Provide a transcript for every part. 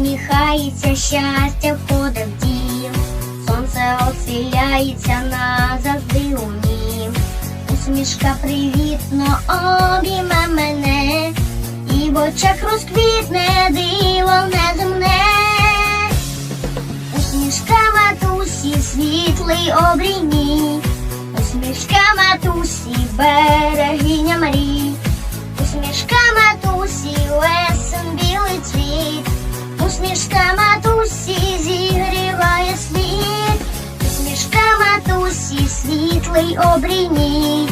усміхається, щастя входить в дім. Сонце оселяється назавжди у нім. Усмішка привітно обійме мене, і в очах розквітне диво неземне. Усмішка матусі, світлий обрійні, усмішка матусі, берегиня світлий обрійні,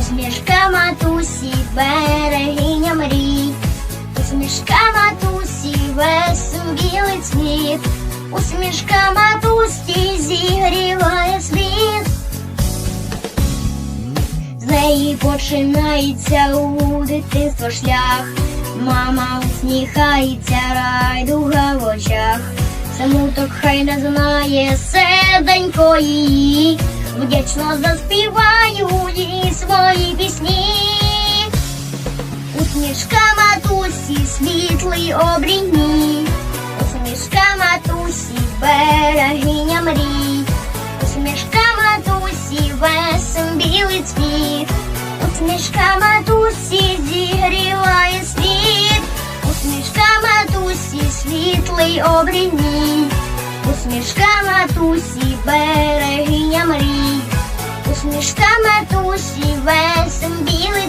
усмішка матусі, берегиня мрій, усмішка матусі, весен білий цвіт. Усмішка матусі зігріває світ. З неї починається у дитинство шлях. Мама усміхається, райдуга в очах. Смуток хай не знає серденько її. Вдячно заспіваю їй свої пісні. Усмішка матусі, світлий обрійні. Усмішка матусі, берегиня мрій, усмішка матусі, весен білий цвіт, усмішка матусі зігріває світ, усмішка матусі, світлий обрійні, усмішка матусі, усмішка матусі, весен білий